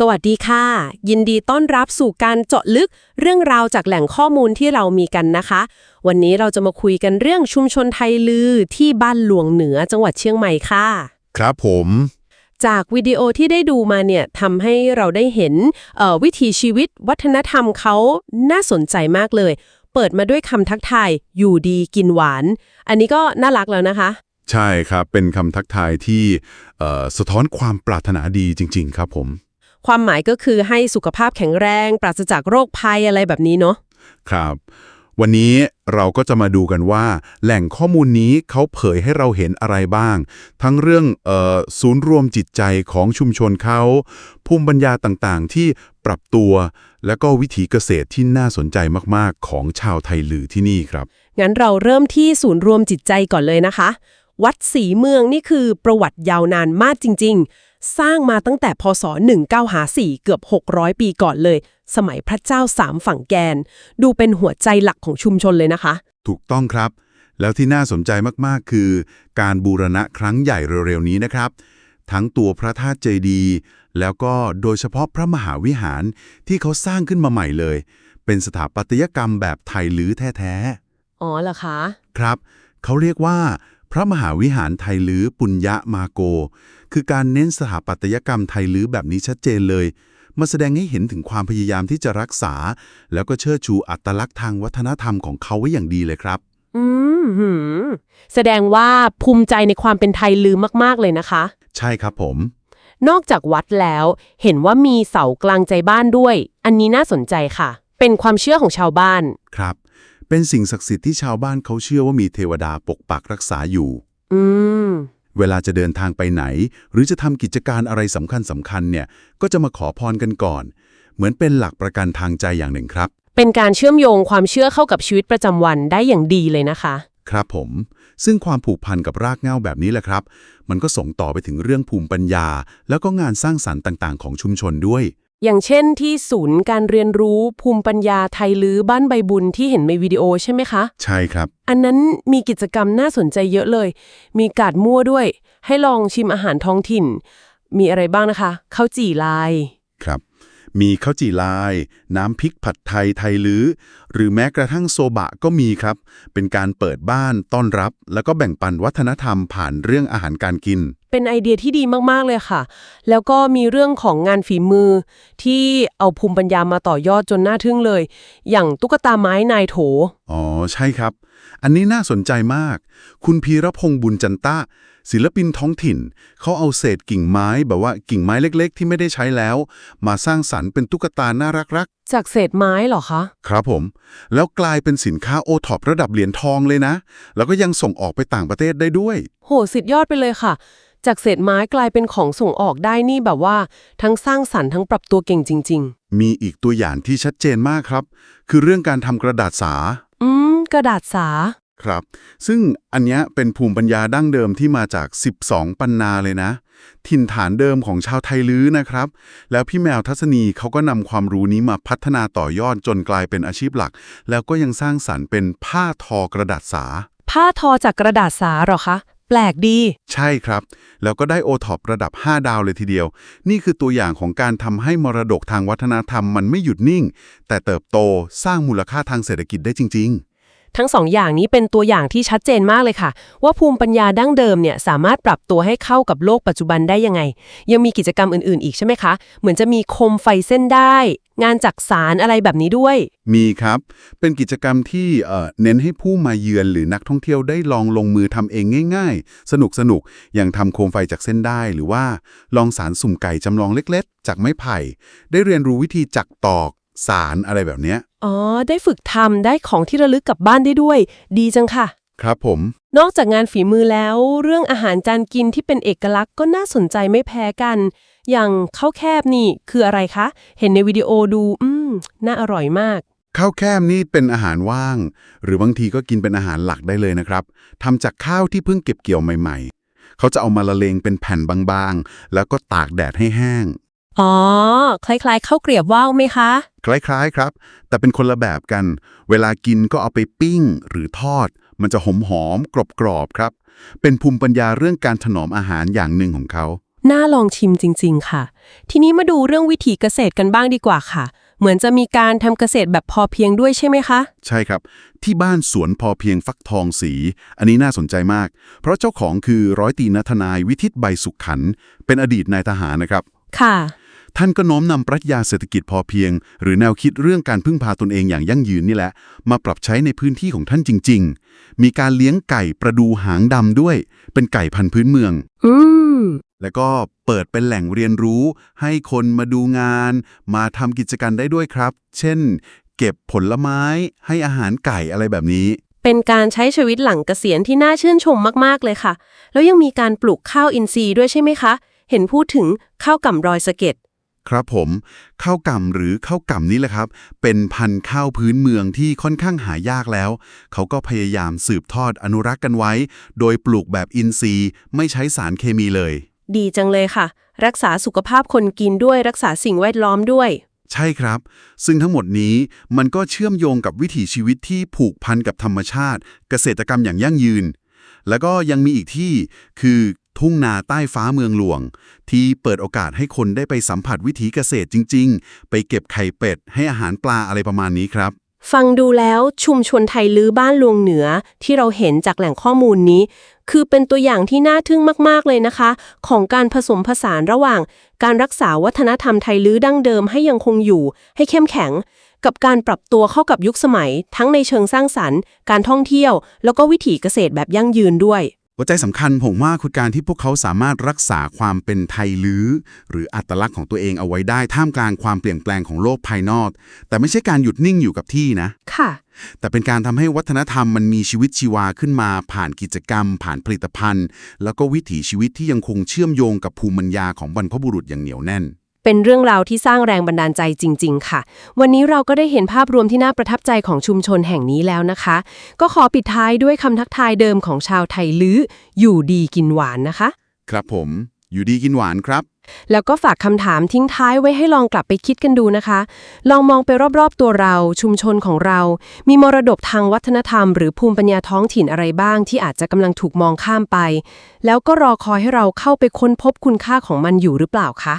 สวัสดีค่ะ ยินดีต้อนรับสู่การเจาะลึกเรื่องราวจากแหล่งข้อมูลที่เรามีกันนะคะ วันนี้เราจะมาคุยกันเรื่องชุมชนไทยลือที่บ้านหลวงเหนือจังหวัดเชียงใหม่ค่ะ ครับผม จากวิดีโอที่ได้ดูมาเนี่ยทำให้เราได้เห็นเอ่อวิถีชีวิตวัฒนธรรมเขาน่าสนใจมากเลย เปิดมาด้วยคำทักทายอยู่ดีกินหวาน อันนี้ก็น่ารักแล้วนะคะ ใช่ครับเป็นคำทักทายที่เอ่อสะท้อนความปรารถนาดีจริง ๆ ครับผม ความหมายก็คือให้สุขภาพแข็งแรง ปราศจากโรคภัยอะไรแบบนี้เนาะครับ วันนี้เราก็จะมาดูกันว่า แหล่งข้อมูลนี้เขาเผยให้เราเห็นอะไรบ้าง ทั้งเรื่องเออศูนย์รวมจิตใจของชุมชนเขาภูมิปัญญาต่างๆ ที่ปรับตัว แล้วก็วิถีเกษตรที่น่าสนใจมากๆ ของชาวไทยลือที่นี่ครับ งั้นเราเริ่มที่ศูนย์รวมจิตใจก่อนเลยนะคะ วัดศรีเมืองนี่คือประวัติยาวนานมากจริง ๆ สร้างมาตั้งแต่พศ 1954 เกือบ 600 ปีก่อนเลย สมัยพระเจ้าสามฝั่งแกน ดูเป็นหัวใจหลักของชุมชนเลยนะคะ ถูกต้องครับ แล้วที่น่าสนใจมากๆ คือ การบูรณะครั้งใหญ่เร็วๆ นี้นะครับ ทั้งตัวพระธาตุเจดีย์แล้วก็โดยเฉพาะพระมหาวิหารที่เขาสร้างขึ้นมาใหม่เลย เป็นสถาปัตยกรรมแบบไทยลื้อแท้อ๋อเหรอคะๆครับ เขาเรียกว่า พระมหาวิหารไทยลื้อปุญญมาโก คือการเน้นสถาปัตยกรรมไทยลื้อแบบนี้ชัดเจนเลย มาแสดงให้เห็นถึงความพยายามที่จะรักษา แล้วก็เชิดชูอัตลักษณ์ทางวัฒนธรรมของเขาไว้อย่างดีเลยครับ อืมหืมแสดงว่าภูมิใจในความเป็นไทยลืมมากๆเลยนะคะ ใช่ครับผม นอกจากวัดแล้วเห็นว่ามีเสากลางใจบ้านด้วย อันนี้น่าสนใจค่ะ เป็นความเชื่อของชาวบ้าน ครับ เป็นสิ่งศักดิ์สิทธิ์ที่ชาวบ้านเขาเชื่อว่ามีเทวดาปกปักรักษาอยู่ อืม เวลาจะเดินทางไปไหน หรือจะทำกิจการอะไรสำคัญสำคัญๆเนี่ย ก็จะมาขอพรกันก่อน เหมือนเป็นหลักประกันทางใจอย่างหนึ่งครับ เป็นการเชื่อมโยงความเชื่อเข้ากับชีวิตประจำวันได้อย่างดีเลยนะคะ ครับผม ซึ่งความผูกพันกับรากเหง้าแบบนี้แหละครับ มันก็ส่งต่อไปถึงเรื่องภูมิปัญญา แล้วก็งานสร้างสรรค์ต่าง ๆ ของชุมชนด้วย อย่างเช่นที่ศูนย์การเรียนรู้ภูมิปัญญาไทยลื้อบ้านใบบุญที่เห็นในวิดีโอใช่ไหมคะ ใช่ครับ อันนั้นมีกิจกรรมน่าสนใจเยอะเลย มีการดมั่วด้วย ให้ลองชิมอาหารท้องถิ่น มีอะไรบ้างนะคะข้าวจี่ลายครับ มีข้าวจี่ลาย น้ำพริกผัดไทยไทยลื้อ หรือแม้กระทั่งโซบะก็มีครับ เป็นการเปิดบ้านต้อนรับ แล้วก็แบ่งปันวัฒนธรรมผ่านเรื่องอาหารการกิน เป็นไอเดียที่ดีมากๆเลยค่ะ แล้วก็มีเรื่องของงานฝีมือที่เอาภูมิปัญญามาต่อยอดจนน่าทึ่งเลย อย่างตุ๊กตาไม้นายโถ อ๋อ ใช่ครับ อันนี้น่าสนใจมาก คุณพีรพงษ์บุญจันตะศิลปินท้องถิ่น เขาเอาเศษกิ่งไม้แบบว่ากิ่งไม้เล็ก ๆ ที่ไม่ได้ใช้แล้ว มาสร้างสรรค์เป็นตุ๊กตาน่ารักจากเศษไม้เหรอคะๆครับผม แล้วกลายเป็นสินค้าโอท็อประดับเหรียญทองเลยนะ แล้วก็ยังส่งออกไปต่างประเทศได้ด้วย โหสุดยอดไปเลยค่ะจากเศษไม้กลายเป็นของส่งออกได้นี่แบบว่า ทั้งสร้างสรรค์ทั้งปรับตัวเก่งจริง มีอีกตัวอย่างที่ชัดเจนมากครับ คือเรื่องการทำกระดาษสา ๆ อืม กระดาษสา ครับ ซึ่งอันเนี้ยเป็นภูมิปัญญาดั้งเดิมที่มาจาก 12 ปันนาเลยนะ ถิ่นฐานเดิมของชาวไทยลื้อนะครับ แล้วพี่แมวทัศนีเขาก็นำความรู้นี้มาพัฒนาต่อยอดจนกลายเป็นอาชีพหลัก แล้วก็ยังสร้างสรรค์เป็นผ้าทอกระดาษสา ผ้าทอจากกระดาษสาเหรอคะ แปลกดี ใช่ครับ แล้วก็ได้โอท็อประดับ 5 ดาวเลยทีเดียว นี่คือตัวอย่างของการทำให้มรดกทางวัฒนธรรมมันไม่หยุดนิ่ง แต่เติบโตสร้างมูลค่าทางเศรษฐกิจได้จริง ๆ ทั้งสองอย่างนี้เป็นตัวอย่างที่ชัดเจนมากเลยค่ะ ว่าภูมิปัญญาดั้งเดิมเนี่ยสามารถปรับตัวให้เข้ากับโลกปัจจุบันได้ยังไง ยังมีกิจกรรมอื่นๆ อีกใช่ไหมคะ เหมือนจะมีโคมไฟเส้นได้ งานจักสารอะไรแบบนี้ด้วย มีครับ เป็นกิจกรรมที่เออเน้นให้ผู้มาเยือนหรือนักท่องเที่ยวได้ลองลงมือทำเองง่าย ๆ สนุกสนุกๆอย่างทำโคมไฟจากเส้นได้หรือว่าลองสารสุ่มไก่จำลองเล็ก ๆ จากไม้ไผ่ ได้เรียนรู้วิธีจักตอกสารอะไรแบบเนี้ย อ๋อ ได้ฝึกทำได้ของที่ระลึกกลับบ้านได้ด้วย ดีจังค่ะ ครับผม นอกจากงานฝีมือแล้ว เรื่องอาหารจานกินที่เป็นเอกลักษณ์ก็น่าสนใจไม่แพ้กัน อย่างข้าวแคบนี่คืออะไรคะ เห็นในวิดีโอดู อืม น่าอร่อยมาก ข้าวแคมนี่เป็นอาหารว่าง หรือบางทีก็กินเป็นอาหารหลักได้เลยนะครับทำจากข้าวที่เพิ่งเก็บเกี่ยวใหม่ ๆ เขาจะเอามาละเลงเป็นแผ่นบางๆ แล้วก็ตากแดดให้แห้ง อ๋อ คล้ายๆข้าวเกรียบว่าวไหมคะ คล้ายๆครับ แต่เป็นคนละแบบกัน เวลากินก็เอาไปปิ้งหรือทอด มันจะหอมหอมๆกรอบๆครับ เป็นภูมิปัญญาเรื่องการถนอมอาหารอย่างหนึ่งของเขา น่าลองชิมจริง ๆ ค่ะ ทีนี้มาดูเรื่องวิถีเกษตรกันบ้างดีกว่าค่ะ เหมือนจะมีการทำเกษตรแบบพอเพียงด้วยใช่ไหมคะ ใช่ครับ ที่บ้านสวนพอเพียงฟักทองสี อันนี้น่าสนใจมาก เพราะเจ้าของคือร้อยตรีนัทนายวิทิตใบสุขขัน เป็นอดีตนายทหารนะครับ ค่ะ ท่านก็น้อมนำปรัชญาเศรษฐกิจพอเพียง หรือแนวคิดเรื่องการพึ่งพาตนเองอย่างยั่งยืนนี่แหละ มาปรับใช้ในพื้นที่ของท่านจริง ๆ มีการเลี้ยงไก่ประดูหางดำด้วย เป็นไก่พันธุ์พื้นเมือง อืมแล้วก็เปิดเป็นแหล่งเรียนรู้ ให้คนมาดูงาน มาทำกิจการได้ด้วยครับ เช่น เก็บผลไม้ ให้อาหารไก่อะไรแบบนี้เป็นการใช้ชีวิตหลังเกษียณที่น่าชื่นชมมาก ๆ เลยค่ะ แล้วยังมีการปลูกข้าวอินทรีย์ด้วยใช่ไหมคะ เห็นพูดถึงข้าวก่ำรอยสะเก็ด ครับผมข้าวก่ำหรือข้าวก่ำนี่แหละครับ เป็นพันธุ์ข้าวพื้นเมืองที่ค่อนข้างหายากแล้ว เขาก็พยายามสืบทอดอนุรักษ์กันไว้ โดยปลูกแบบอินทรีย์ ไม่ใช้สารเคมีเลย ดีจังเลยค่ะ รักษาสุขภาพคนกินด้วยรักษาสิ่งแวดล้อมด้วย ใช่ครับ ซึ่งทั้งหมดนี้มันก็เชื่อมโยงกับวิถีชีวิตที่ผูกพันกับธรรมชาติ เกษตรกรรมอย่างยั่งยืน แล้วก็ยังมีอีกที่คือ ทุ่งนาใต้ฟ้าเมืองหลวง ที่เปิดโอกาสให้คนได้ไปสัมผัสวิถีเกษตรจริง ๆ ไปเก็บไข่เป็ด ให้อาหารปลาอะไรประมาณนี้ครับ ฟังดูแล้วชุมชนไทยลื้อบ้านลวงเหนือที่เราเห็นจากแหล่งข้อมูลนี้ คือเป็นตัวอย่างที่น่าทึ่งมาก ๆ เลยนะคะ ของการผสมผสานระหว่าง การรักษาวัฒนธรรมไทยลื้อดั้งเดิมให้ยังคงอยู่ ให้เข้มแข็งกับการปรับตัวเข้ากับยุคสมัย ทั้งในเชิงสร้างสรรค์ การท่องเที่ยว แล้วก็วิถีเกษตรแบบยั่งยืนด้วย หัวใจสำคัญผมว่าคือการที่พวกเขาสามารถรักษาความเป็นไทยลื้อหรืออัตลักษณ์ของตัวเองเอาไว้ได้ท่ามกลางความเปลี่ยนแปลงของโลกภายนอก แต่ไม่ใช่การหยุดนิ่งอยู่กับที่นะ ค่ะ แต่เป็นการทำให้วัฒนธรรมมันมีชีวิตชีวาขึ้นมา ผ่านกิจกรรม ผ่านผลิตภัณฑ์ แล้วก็วิถีชีวิตที่ยังคงเชื่อมโยงกับภูมิปัญญาของบรรพบุรุษอย่างเหนียวแน่น เป็นเรื่องราวที่สร้างแรงบันดาลใจจริง ๆ ค่ะ วันนี้เราก็ได้เห็นภาพรวมที่น่าประทับใจของชุมชนแห่งนี้แล้วนะคะ ก็ขอปิดท้ายด้วยคำทักทายเดิมของชาวไทยลื้อ อยู่ดีกินหวานนะคะ ครับผม อยู่ดีกินหวานครับ แล้วก็ฝากคำถามทิ้งท้ายไว้ให้ลองกลับไปคิดกันดูนะคะ ลองมองไปรอบๆตัวเรา ชุมชนของเรา มีมรดกทางวัฒนธรรม หรือภูมิปัญญาท้องถิ่นอะไรบ้าง ที่อาจจะกำลังถูกมองข้ามไป แล้วก็รอคอยให้เราเข้าไปค้นพบคุณค่าของมันอยู่หรือเปล่าคะ